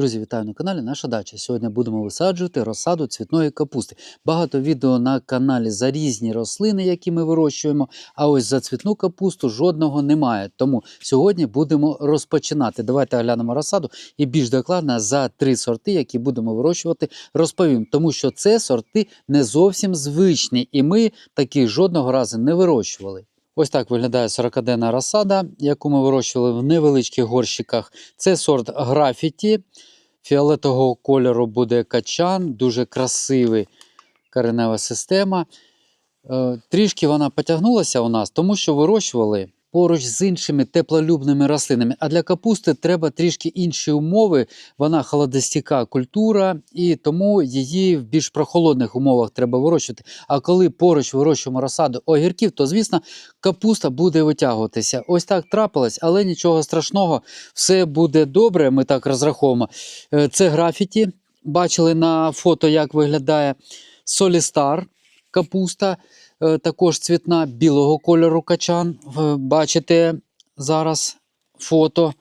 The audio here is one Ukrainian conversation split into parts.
Друзі, вітаю на каналі Наша дача. Сьогодні будемо висаджувати розсаду цвітної капусти. Багато відео на каналі за різні рослини, які ми вирощуємо. А ось за цвітну капусту жодного немає. Тому сьогодні будемо розпочинати. Давайте оглянемо розсаду і більш докладно за три сорти, які будемо вирощувати, розповім. Тому що це сорти не зовсім звичні, і ми таких жодного разу не вирощували. Ось так виглядає 40-денна розсада, яку ми вирощували в невеличких горщиках. Це сорт графіті. Фіолетового кольору буде качан, дуже красивий коренева система. Е, Трішки вона потягнулася у нас, тому що вирощували поруч з іншими теплолюбними рослинами. А для капусти треба трішки інші умови. Вона холодостійка культура, і тому її в більш прохолодних умовах треба вирощувати. А коли поруч вирощуємо розсаду огірків, то звісно капуста буде витягуватися. Ось так трапилось, але нічого страшного, все буде добре. Ми так розраховуємо. Е, Це графіті. Бачили на фото, як виглядає Солістар капуста, також цвітна білого кольору качан. Бачите зараз фото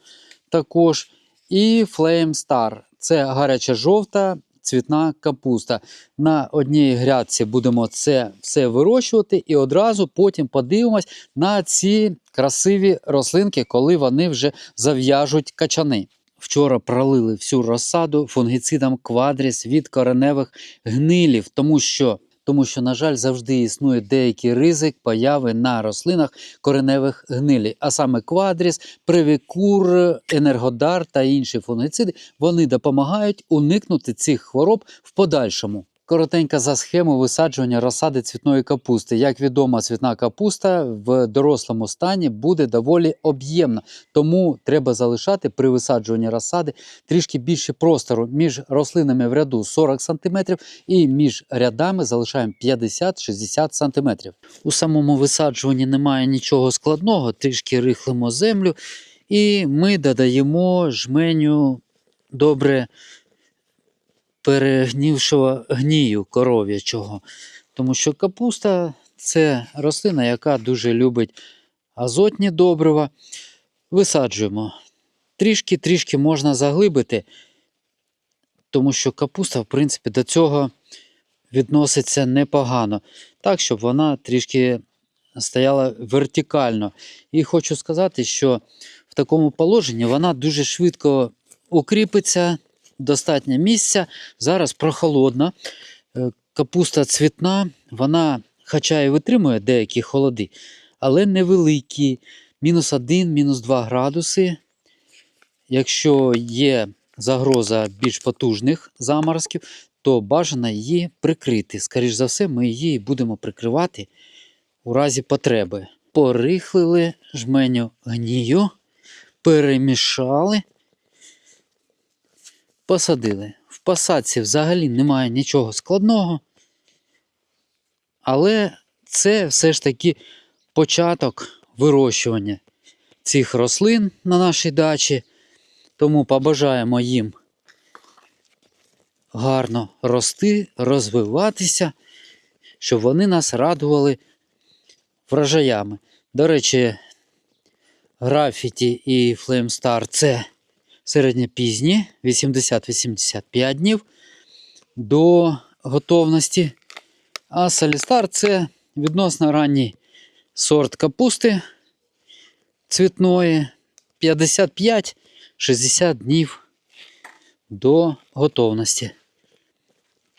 також. І Flame Star. Це гаряча жовта цвітна капуста. На одній грядці будемо це все вирощувати, і одразу потім подивимось на ці красиві рослинки, коли вони вже зав'яжуть качани. Вчора пролили всю розсаду фунгіцидом квадріс від кореневих гнилів, тому що, тому що, на жаль, завжди існує деякий ризик появи на рослинах кореневих гнилі. А саме квадріс, привікур, енергодар та інші фунгіциди вони допомагають уникнути цих хвороб в подальшому. Коротенька за схему висаджування розсади цвітної капусти. Як відомо, цвітна капуста в дорослому стані буде доволі об'ємна, тому треба залишати при висаджуванні розсади трішки більше простору між рослинами в ряду 40 см і між рядами залишаємо 50-60 см. У самому висаджуванні немає нічого складного, трішки рихлимо землю, і ми додаємо жменю добре перегнівшого гнію коров'ячого. Тому що капуста це рослина, яка дуже любить азотні добрива. Висаджуємо. Трішки-трішки можна заглибити, тому що капуста, в принципі, до цього відноситься непогано. Так, щоб вона трішки стояла вертикально. І хочу сказати, що в такому положенні вона дуже швидко укріпиться, достатньо місця. Зараз прохолодно. Е, Капуста цвітна, вона, хоча і витримує деякі холоди, але невеликі. Мінус 1, мінус 2 градуси. Якщо є загроза більш потужних заморозків, то бажано її прикрити. Скоріше за все, ми її будемо прикривати у разі потреби. Порихлили жменю гнію, перемішали, посадили. В посадці взагалі немає нічого складного. Але це все ж таки початок вирощування цих рослин на нашій дачі. Тому побажаємо їм гарно рости, розвиватися, щоб вони нас радували врожаями. До речі, графіті і Flamestar це середньопізні, 80-85 днів до готовності. А Солістар це відносно ранній сорт капусти цвітної 55-60 днів до готовності.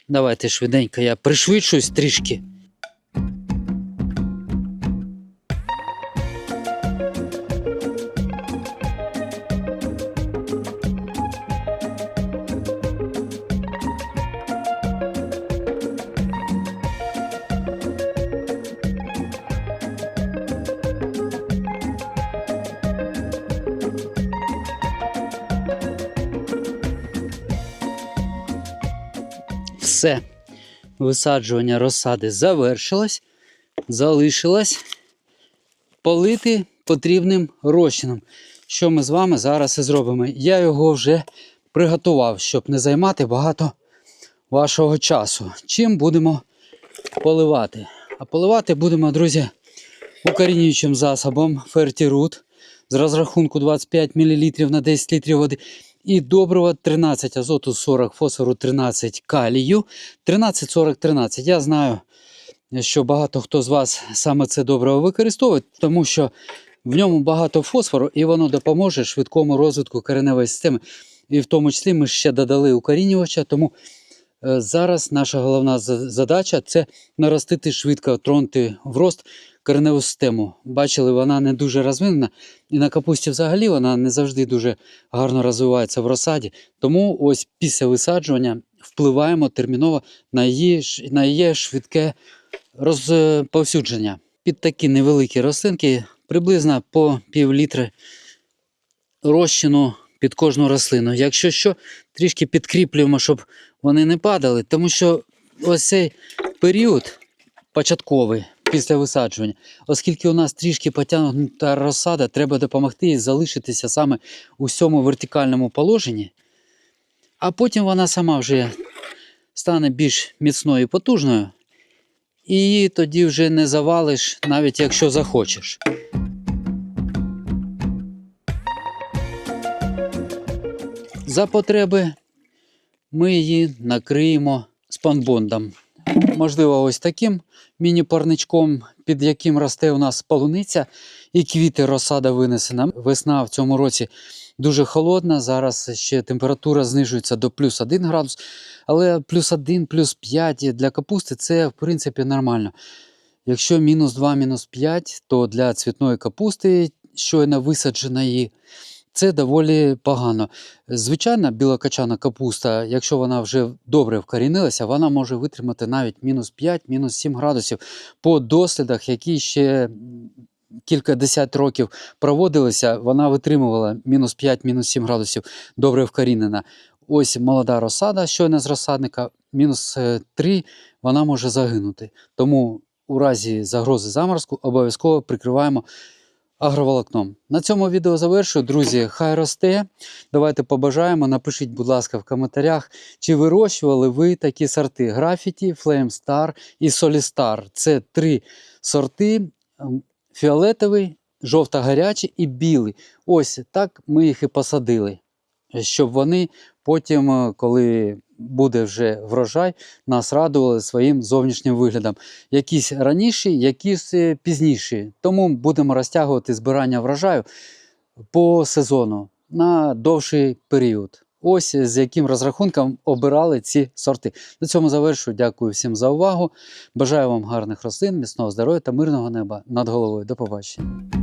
Давайте швиденько я пришвидшусь трішки. Все. Висаджування розсади завершилось. Залишилось полити потрібним розчином. Що ми з вами зараз і зробимо? Я його вже приготував, щоб не займати багато вашого часу. Чим будемо поливати? А поливати будемо, друзі, укорінюючим засобом Фертірут з розрахунку 25 мл на 10 літрів води. І добрива 13 азоту 40, фосфору 13 калію. 13, 40, 13. Я знаю, що багато хто з вас саме це добриво використовує, тому що в ньому багато фосфору і воно допоможе швидкому розвитку кореневої системи. І в тому числі ми ще додали укорінювача, тому е, зараз наша головна задача це наростити швидко, тронути в рост кореневу систему. Бачили, вона не дуже розвинена, і на капусті взагалі вона не завжди дуже гарно розвивається в розсаді. Тому ось після висаджування впливаємо терміново на її, на її швидке розповсюдження. Під такі невеликі рослинки приблизно по пів літри розчину під кожну рослину. Якщо що, трішки підкріплюємо, щоб вони не падали, тому що ось цей період початковий після висаджування, оскільки у нас трішки потягнута розсада, треба допомогти їй залишитися саме у цьому вертикальному положенні, а потім вона сама вже стане більш міцною і потужною, і її тоді вже не завалиш, навіть якщо захочеш. За потреби ми її накриємо спанбондом. Можливо, ось таким міні-парничком, під яким росте у нас полуниця, і квіти розсада винесена. Весна в цьому році дуже холодна. Зараз ще температура знижується до плюс 1 градус, але плюс 1, плюс 5 для капусти це в принципі нормально. Якщо мінус 2, мінус 5, то для цвітної капусти, щойно висадженої, це доволі погано. Звичайна білокачана капуста, якщо вона вже добре вкорінилася, вона може витримати навіть мінус 5, мінус 7 градусів по дослідах, які ще кілька десят років проводилися, вона витримувала мінус 5, мінус 7 градусів добре вкорінена. Ось молода розсада, щойно з розсадника, мінус 3, вона може загинути. Тому у разі загрози заморозку обов'язково прикриваємо агроволокном. На цьому відео завершую. Друзі, хай росте. Давайте побажаємо. Напишіть, будь ласка, в коментарях, чи вирощували ви такі сорти: графіті, Flamestar і Solistar. Це три сорти: ем, фіолетовий, жовто-гарячий і білий. Ось так ми їх і посадили, щоб вони потім, е, коли буде вже врожай, нас радували своїм зовнішнім виглядом. Якісь раніші, якісь е, пізніші. Тому будемо розтягувати збирання врожаю по сезону на довший період. Ось з яким розрахунком обирали ці сорти. На цьому завершую. Дякую всім за увагу. Бажаю вам гарних рослин, міцного здоров'я та мирного неба над головою. До побачення.